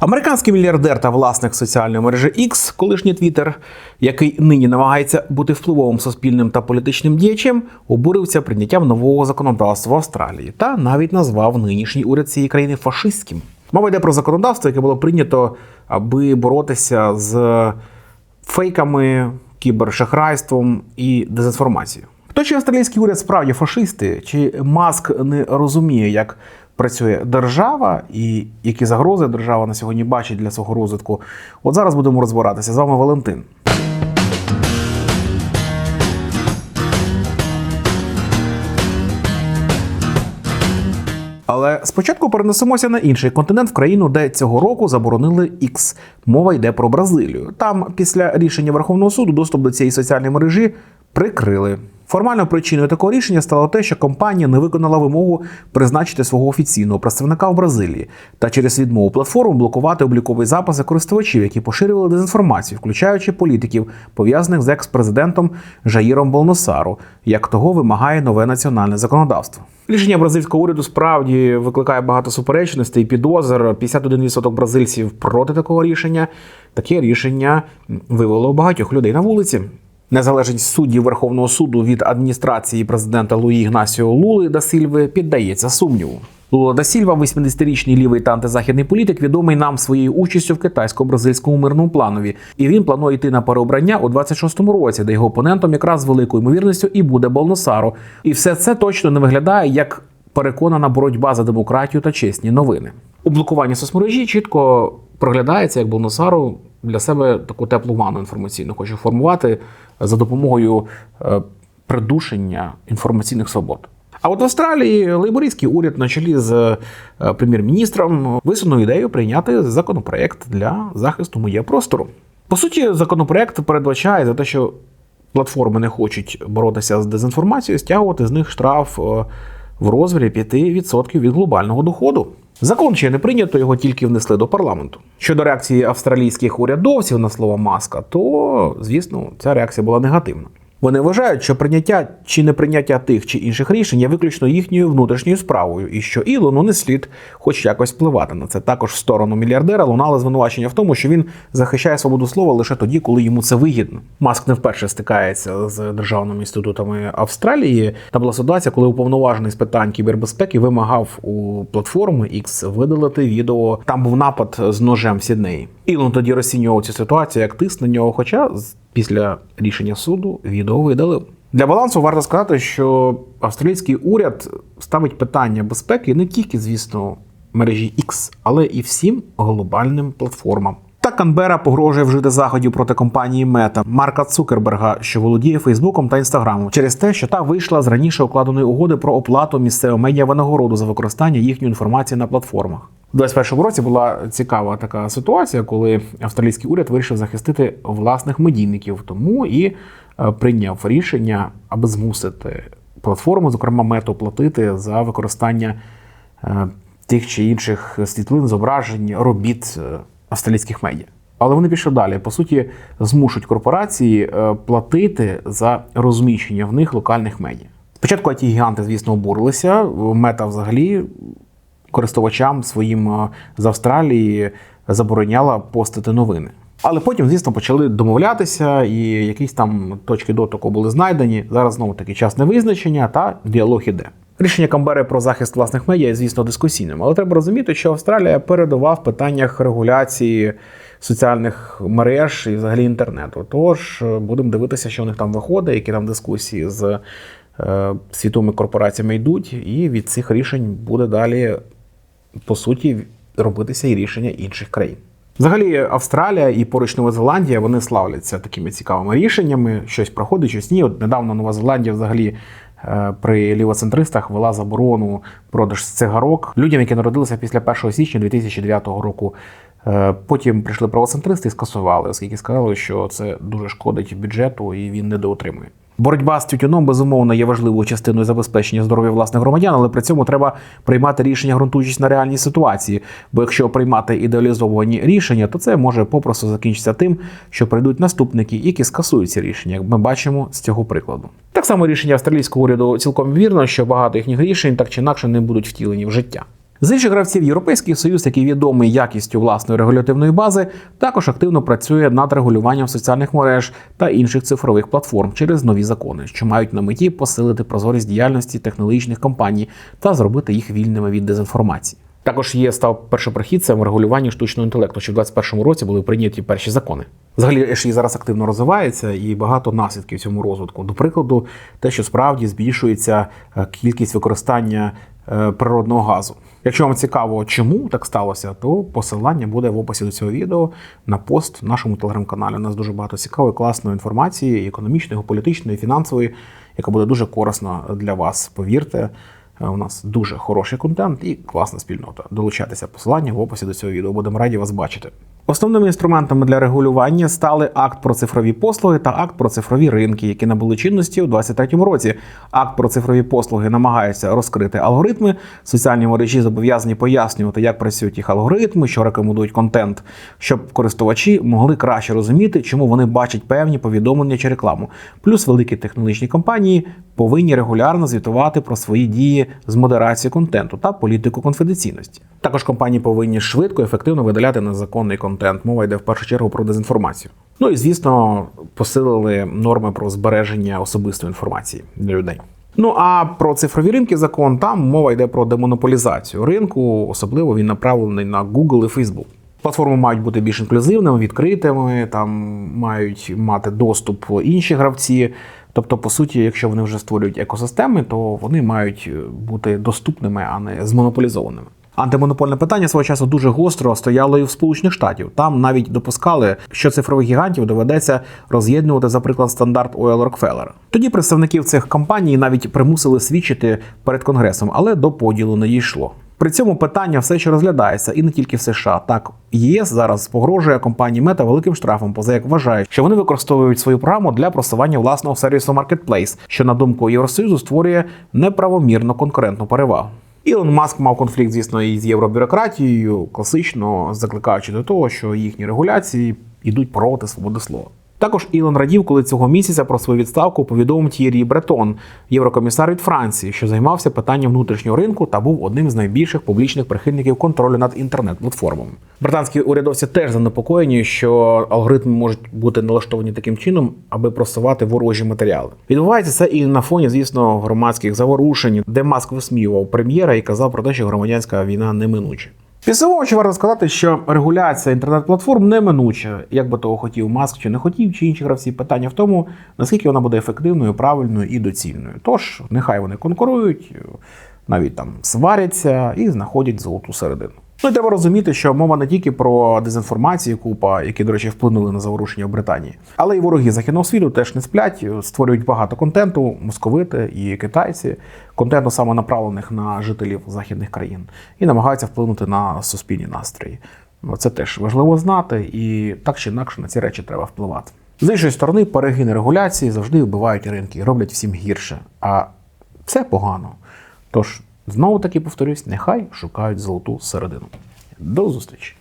Американський мільярдер та власник соціальної мережі X, колишній Twitter, який нині намагається бути впливовим суспільним та політичним діячем, обурився прийняттям нового законодавства Австралії та навіть назвав нинішній уряд цієї країни фашистським. Мова йде про законодавство, яке було прийнято, аби боротися з фейками, кібершахрайством і дезінформацією. То чи австралійський уряд справді фашисти, чи маск не розуміє, як працює держава і які загрози держава на сьогодні бачить для свого розвитку? От зараз будемо розбиратися. З вами Валентин. Але спочатку перенесемося на інший континент в країну, де цього року заборонили X. Мова йде про Бразилію. Там після рішення Верховного суду доступ до цієї соціальної мережі прикрили. Формальною причиною такого рішення стало те, що компанія не виконала вимогу призначити свого офіційного представника в Бразилії та через відмову платформ блокувати облікові записи користувачів, які поширювали дезінформацію, включаючи політиків, пов'язаних з екс-президентом Жаїром Болносару, як того вимагає нове національне законодавство. Рішення бразильського уряду справді викликає багато суперечностей і підозр. 51% бразильців проти такого рішення. Таке рішення вивело багатьох людей на вулиці. Незалежність суддів Верховного суду від адміністрації президента Луї Ігнасіо Лули да Сільви піддається сумніву. Лула да Сільва, 80-річний лівий та антизахідний політик, відомий нам своєю участю в китайсько-бразильському мирному планові. І він планує йти на переобрання у 26-му році, де його опонентом якраз з великою ймовірністю і буде Болносаро. І все це точно не виглядає як переконана боротьба за демократію та чесні новини. У блокуванні соцмережі чітко проглядається, як Болносару для себе таку теплу ванну інформаційну хоче формувати за допомогою е, придушення інформаційних свобод. А от в Австралії лейбористський уряд на чолі з е, прем'єр-міністром висунув ідею прийняти законопроект для захисту медіапростору. По суті, законопроект передбачає за те, що платформи не хочуть боротися з дезінформацією, стягувати з них штраф е, в розмірі 5% від глобального доходу. Закон ще не прийнято, його тільки внесли до парламенту. Щодо реакції австралійських урядовців на слова маска, то звісно ця реакція була негативна. Вони вважають, що прийняття чи неприйняття тих чи інших рішень є виключно їхньою внутрішньою справою, і що Ілону не слід хоч якось впливати на це. Також в сторону мільярдера лунали звинувачення в тому, що він захищає свободу слова лише тоді, коли йому це вигідно. Маск не вперше стикається з державними інститутами Австралії. Та була ситуація, коли уповноважений з питань кібербезпеки вимагав у платформи X видалити відео. Там був напад з ножем в Сіднеї. Ілон тоді розцінював цю ситуацію як нього. Хоча після рішення суду відео видалив. Для балансу варто сказати, що австралійський уряд ставить питання безпеки не тільки, звісно, мережі X, але і всім глобальним платформам. Та Канбера погрожує вжити заходів проти компанії Мета Марка Цукерберга, що володіє Фейсбуком та Інстаграмом, через те, що та вийшла з раніше укладеної угоди про оплату місцевого медіа винагороду за використання їхньої інформації на платформах. У 2021 році була цікава така ситуація, коли австралійський уряд вирішив захистити власних медійників, тому і е, прийняв рішення, аби змусити платформу, зокрема мету, платити за використання е, тих чи інших світлин, зображень, робіт е, австралійських медіа. Але вони пішли далі. По суті, змушують корпорації платити за розміщення в них локальних медіа. Спочатку ті гіганти, звісно, обурилися. Мета взагалі користувачам своїм е, з Австралії забороняла постити новини. Але потім, звісно, почали домовлятися, і якісь там точки дотику були знайдені. Зараз знову таки час невизначення та діалог іде. Рішення Камбери про захист власних медіа, звісно, дискусійним, але треба розуміти, що Австралія передова в питаннях регуляції соціальних мереж і взагалі інтернету. Тож будемо дивитися, що у них там виходить, які там дискусії з е, світовими корпораціями йдуть, і від цих рішень буде далі по суті робитися і рішення інших країн. Взагалі, Австралія і поруч Нова Зеландія вони славляться такими цікавими рішеннями. Щось проходить, щось ні. От недавно Нова Зеландія взагалі е, при лівоцентристах вела заборону продаж цигарок людям, які народилися після 1 січня 2009 року. Е, Потім прийшли правоцентристи і скасували, оскільки сказали, що це дуже шкодить бюджету і він недоотримує. Боротьба з тютюном безумовно є важливою частиною забезпечення здоров'я власних громадян, але при цьому треба приймати рішення, ґрунтуючись на реальній ситуації. Бо якщо приймати ідеалізовані рішення, то це може попросту закінчитися тим, що прийдуть наступники, які скасують ці рішення, як ми бачимо з цього прикладу. Так само рішення австралійського уряду цілком вірно, що багато їхніх рішень так чи інакше не будуть втілені в життя. З інших гравців Європейський Союз, який відомий якістю власної регулятивної бази, також активно працює над регулюванням соціальних мереж та інших цифрових платформ через нові закони, що мають на меті посилити прозорість діяльності технологічних компаній та зробити їх вільними від дезінформації. Також є став першопрохідцем в регулюванні штучного інтелекту, що в 2021 році були прийняті перші закони. Взагалі, ШІ зараз активно розвивається і багато наслідків цьому розвитку. До прикладу, те, що справді збільшується е, кількість використання природного газу. Якщо вам цікаво, чому так сталося, то посилання буде в описі до цього відео на пост в нашому телеграм-каналі. У нас дуже багато цікавої, класної інформації, економічної, політичної, фінансової, яка буде дуже корисна для вас. Повірте. Е, У нас дуже хороший контент і класна спільнота. Долучайтеся посилання в описі до цього відео. Будемо раді вас бачити. Основними інструментами для регулювання стали акт про цифрові послуги та акт про цифрові ринки, які набули чинності у 2023 році. Акт про цифрові послуги намагається розкрити алгоритми. Соціальні мережі зобов'язані пояснювати, як працюють їх алгоритми, що рекомендують контент, щоб користувачі могли краще розуміти, чому вони бачать певні повідомлення чи рекламу. Плюс великі технологічні компанії повинні регулярно звітувати про свої дії з модерації контенту та політику конфіденційності. Також компанії повинні швидко і ефективно видаляти незаконний контент. Мова йде в першу чергу про дезінформацію. Ну і звісно, посилили норми про збереження особистої інформації для людей. Ну а про цифрові ринки закон там мова йде про демонополізацію ринку, особливо він направлений на Google і Facebook. Платформи мають бути більш інклюзивними, відкритими, там мають мати доступ інші гравці. Тобто, по суті, якщо вони вже створюють екосистеми, то вони мають бути доступними, а не змонополізованими. Антимонопольне питання свого часу дуже гостро стояло і в Сполучених Штатів. Там навіть допускали, що цифрових гігантів доведеться роз'єднувати, за приклад, стандарт Ойл Рокфеллера. Тоді представників цих компаній навіть примусили свідчити перед конгресом, але до поділу не дійшло. При цьому питання все ще розглядається і не тільки в США. Так, ЄС зараз погрожує компанії Мета великим штрафом, поза як вважають, що вони використовують свою програму для просування власного сервісу Marketplace, що на думку Євросоюзу створює неправомірно конкурентну перевагу. Ілон Маск мав конфлікт, звісно, із євробюрократією, класично закликаючи до того, що їхні регуляції йдуть проти свободи слова. Також Ілон радів, коли цього місяця про свою відставку повідомив Т'єрі Бретон, єврокомісар від Франції, що займався питанням внутрішнього ринку та був одним з найбільших публічних прихильників контролю над інтернет-платформами. Британські урядовці теж занепокоєні, що алгоритми можуть бути налаштовані таким чином, аби просувати ворожі матеріали. Відбувається це і на фоні, звісно, громадських заворушень, де Маск висміював прем'єра і казав про те, що громадянська війна неминуча. Підсумовуючи, варто сказати, що регуляція інтернет-платформ неминуча, як би того хотів Маск чи не хотів, чи інші гравці. Питання в тому, наскільки вона буде ефективною, правильною і доцільною. Тож, нехай вони конкурують, навіть там сваряться і знаходять золоту середину. Ну треба розуміти, що мова не тільки про дезінформацію, купа, які, до речі, вплинули на заворушення в Британії, але й вороги західного світу теж не сплять, створюють багато контенту, московити і китайці, контенту саме направлених на жителів західних країн, і намагаються вплинути на суспільні настрої. Це теж важливо знати, і так чи інакше на ці речі треба впливати. З іншої сторони, перегини регуляції завжди вбивають ринки і роблять всім гірше. А це погано. Тож Знову таки повторюсь, нехай шукають золоту середину. До зустрічі!